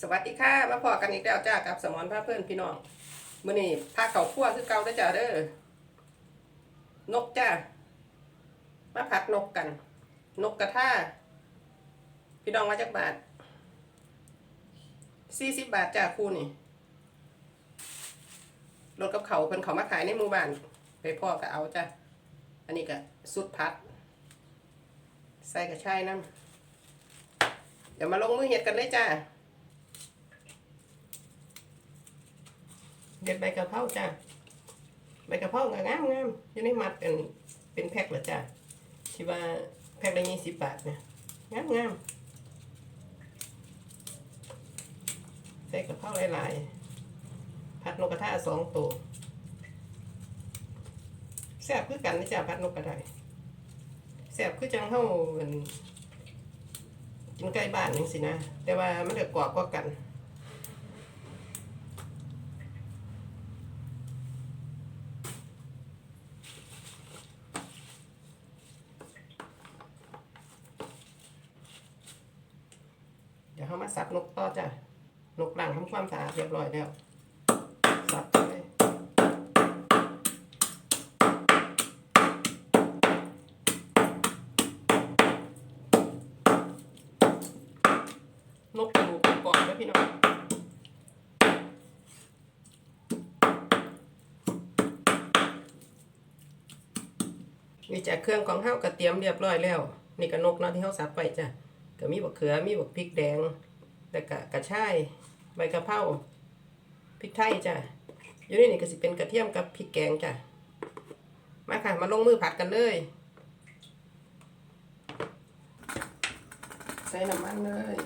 สวัสดีค่ะมาพอกันอีกแล้วจ้ากับสมอนพาเพื่อนพี่น้องมื้อนี้พาเขาคั่วคือเก่าเด้จ้าเด้อนกจ้ามาผัดนกกัน นกกระทาพี่น้องมาจากบาทสี่สิบบาทจ้าคู่นี่รถกับเขาเพิ่นเขามาขายในหมู่บ้าน ไปพ่อก็เอาจ้าอันนี้ก็สุดพัด ใส่กระชายน้ำเดี๋ยวมาลงมือเห็ดกันเลยจ้า เด็ดใบกะเพราจ้าใบกะเพราก็งามงามอยู่ในมัดเป็นเป็นแพ็คเหรอจ้าที่ว่าแพ็คละยี่สิบบาทเนี่ยงามงามใส่กะเพราหลายๆผัดนกกระทะสองตัวแซ่บคือกันนะจ้าผัดนกกระทะแซ่บคือจังเฮาเหมือนกินใกล้บ้านนึงสินะ แต่ว่ามันจะกรอบกว่ากัน เขามาสับนกต่อจ้ะนกหลังทำความสะอาดเรียบร้อยแล้วสับเลยนกกระดูกกรอบแล้วพี่น้องนี่จากเครื่องของเฮากระเตรียมเรียบร้อยแล้ว นี่ก็นกเนาะที่เฮาสับไปจ้ะ ก็มีบักเขือมีบักพริกแดงแต่กะกระชายใบกะเพราพริกไทยจ้ะอยู่นี่นี่ก็สิเป็นกระเทียมกับพริกแกงจ้ะมาค่ะมาลงมือผัดกันเลยใส่น้ำมันเลย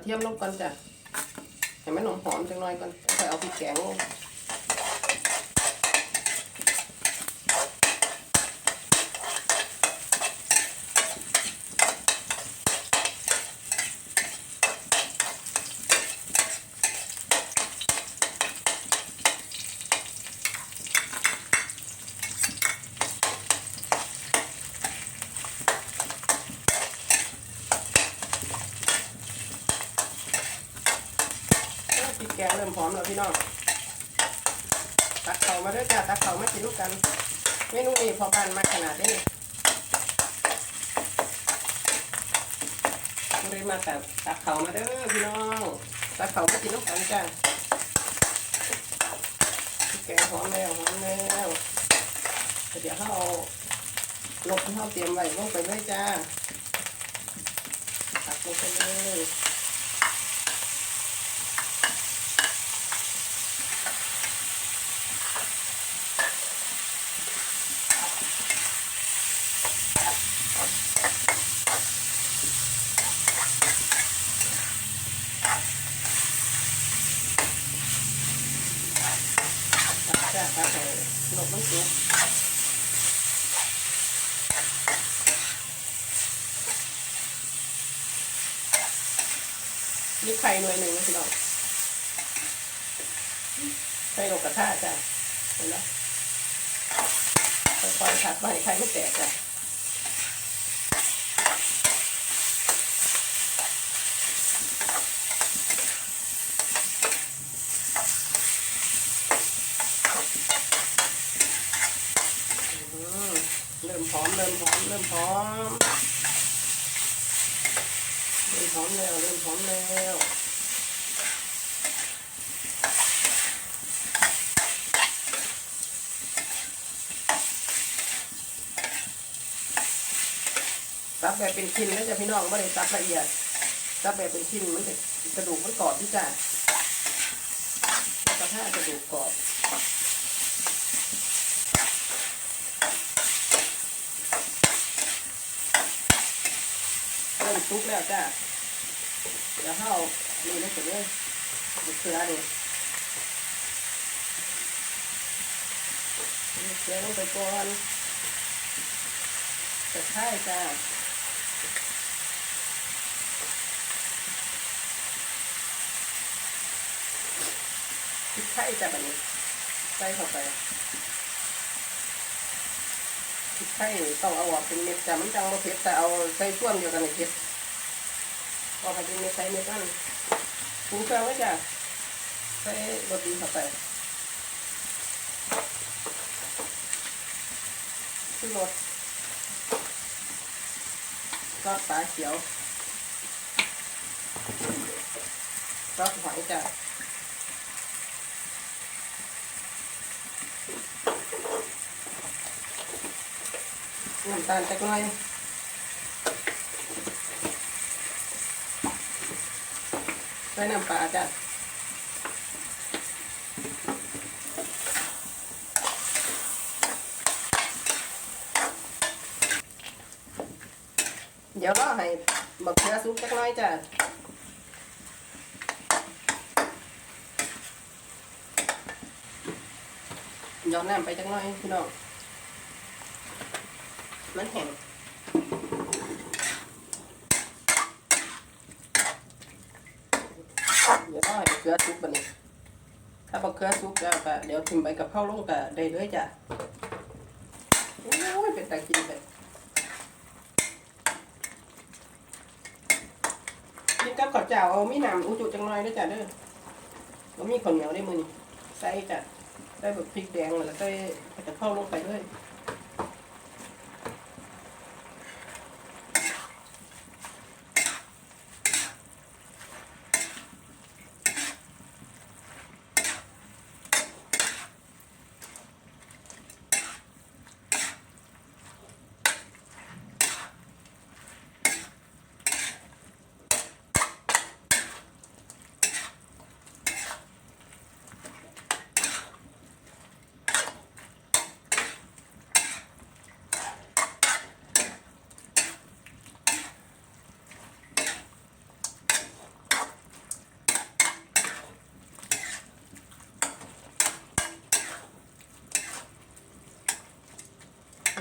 เอากระเทียมลงก่อนจ้ะให้มันหอมหอมๆจังหน่อยก่อนค่อยเอาพริกแกงลงพริ กแกงเริ่มหอมแล้วพี่น้องตักเขามาด้วยจ้ะตักเขามากินลูกกัน เมนูนี้พอกันมาขนาดนี้เลยมาตักตักเขามาเด้อพี่น้องตักเขามากินลูกกันจ้ะพริกแกงหอมแล้วหอมแล้วเดี๋ยวเขาเอาลบที่เขาเตรียมไว้ลงไปเลยจ้าตักลงไปเลย จะครับให้หลบมันสุกนี่ไข่หน่วยหนึ่งนะพี่น้องไข่หนกกระทะจ้ะเห็นไหมค่อยๆขัดไปให้ไข่ไม่แตกจ้ะอืม เริ่มหอมเริ่มหอมเริ่มหอมเริ่มหอมแล้วเริ่มหอมแล้วซับแบบเป็นชิ้นแล้วจ้ะพี่น้องไม่ได้ซับละเอียดซับแบบเป็นชิ้นมันจะกระดูกมันกรอบที่จ้ะกระทะกระดูกกรอบ เริ่มซุกแล้วจ้าเดี๋ยวเข้านี่นะเสร็จเลยมะเขือดิมะเขือลงไปก่อนกระชายจ้ากพริกไทยจ้ะแบบนี้ใส่เข้าไปพริกไทยต้องเอาออกเป็นเม็ดจ้ะมันจังบ่เผ็ดแต่เอาใส่ช่วงเดียวกันเลยเผ็ด ออกไปเป็นเม็ดใส่เม็ดนั่นปรุงเครื่องไว้จ้ะใส่รสดีเข้าไปขึ้นรสซอสปลาเขียวซอสหอยจ้ะน้ำตาลจักหน่อย ใส่น้ำปลาจ้ะเดี๋ยวรอให้บักเขือสุกจักหน่อยจ้ะหยอดน้ำไปจักหน่อยพี่น้องมันแห้ง เดี๋ยวต้องให้เกลือซุปบันนี้ถ้าบอกเกลือซุปแล้วก็เดี๋ยวทิมใบกับข้าวลงก็ได้เลยจ้ะโอ้ยเป็นตากินเลยกินกับข้าวเจ้าเอามีน้ำอุจุจังน้อยด้วยจ้ะเด้อแล้วมีข้าวเหนียวได้มือนี่ใส่จ้ะได้แบบพริกแดงแล้วก็ใส่กับข้าวลงไป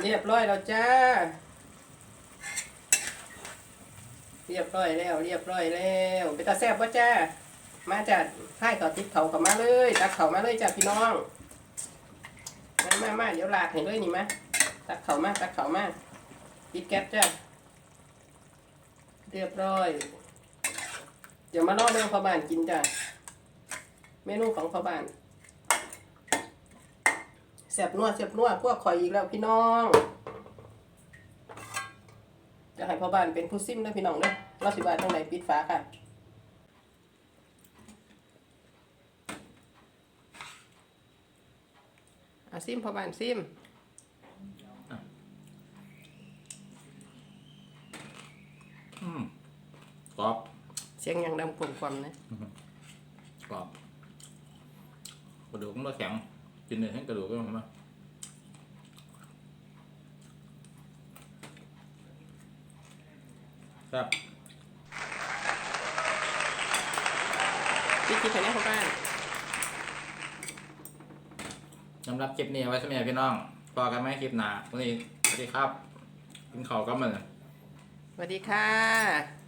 รียบร้อยแล้วจ้า เรียบร้อยแล้ว เรียบร้อยแล้วเป็นตาแซ่บวะจ้า มาจัดให้ต่อติดเขากับมาเลยตักเขามาเลยจ้าพี่น้อง มามามาเดี๋ยวลาดให้เลยนี่มาตักเขามาตักเขามาปิดแก๊สจ้า เรียบร้อย เดี๋ยวมาล่อเรื่องพ่อบ้านกินจ้า เมนูของพ่อบ้าน แสบนัวแสบนัวพวกข่อยอีกแล้วพี่น้อง จะให้พ่อบ้านเป็นผู้ซิมนะพี่น้องเด้อเราสิบาทตรงไหนปิดฝาค่ะอาซิมพ่อบ้านซิมอืมกรอบ เสียงยังดำกลมความนะกรอบกระดูกมันก็แข็ง กินเลยให้กระดูกก็มันมาครับปิดที่ไหนพ่อบ้านสำหรับคลิปนี้เอาไว้สมัยพี่น้องพอกันไหมคลิปหน้าวันนี้สวัสดีครับกินข้าวก็มันสวัสดีค่ะ